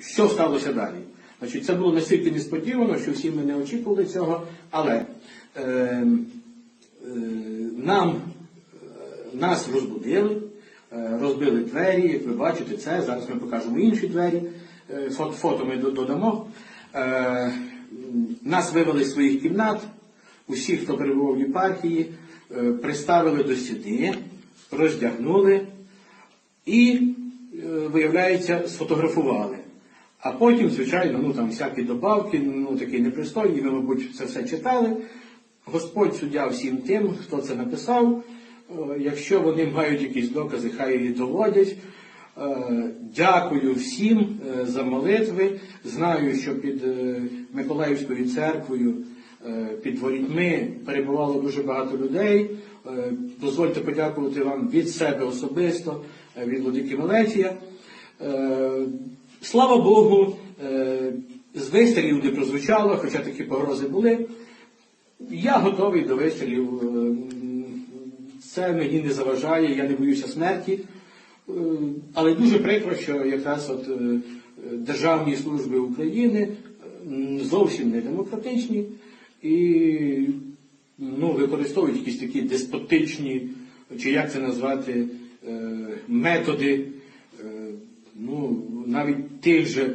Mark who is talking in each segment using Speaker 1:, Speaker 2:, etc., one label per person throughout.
Speaker 1: що сталося далі? Значить, це було настільки несподівано, що всі ми не очікували цього, але е, е, нам, е, нас розбудили, е, розбили двері, як ви бачите, це. Зараз ми покажемо інші двері, е, фото, фото ми додамо. Е, нас вивели з своїх кімнат, усі, хто перебував в єпархії, е, приставили до стіни, роздягнули і, е, виявляється, сфотографували. А потім, звичайно, ну там всякі добавки, ну такі непристойні, ви, мабуть, це все читали. Господь суддя всім тим, хто це написав. Е, Якщо вони мають якісь докази, хай їх доводять. Е, Дякую всім е, за молитви. Знаю, що під Миколаївською церквою, під ворітьми перебувало дуже багато людей. Дозвольте подякувати вам від себе особисто, від Владики Мелетія. Слава Богу, е, з вистрілів не прозвучало, хоча такі погрози були. Я готовий до вистрілів. е, Це мені не заважає, я не боюся смерті. Е, Але дуже прикро, що якраз от державні служби України зовсім не демократичні і ну, використовують якісь такі деспотичні, чи як це назвати, методи, ну, навіть тих же е,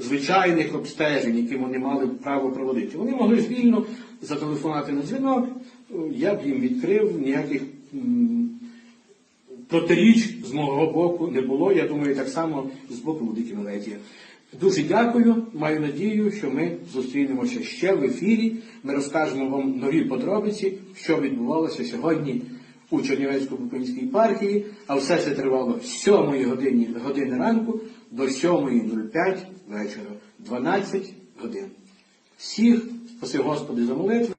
Speaker 1: звичайних обстежень, які вони мали право проводити. Вони могли ж вільно зателефонувати на дзвінок, я б їм відкрив, ніяких протиріч з мого боку не було. Я думаю, так само з боку Владики Мелетія. Дуже дякую. Маю надію, що ми зустрінемося ще в ефірі. Ми розкажемо вам нові подробиці, що відбувалося сьогодні у Чернівецько-Букинській партії, а все це тривало з 7 години, години ранку до 7.05 вечора. 12 годин. Всіх, спаси Господи за молитву.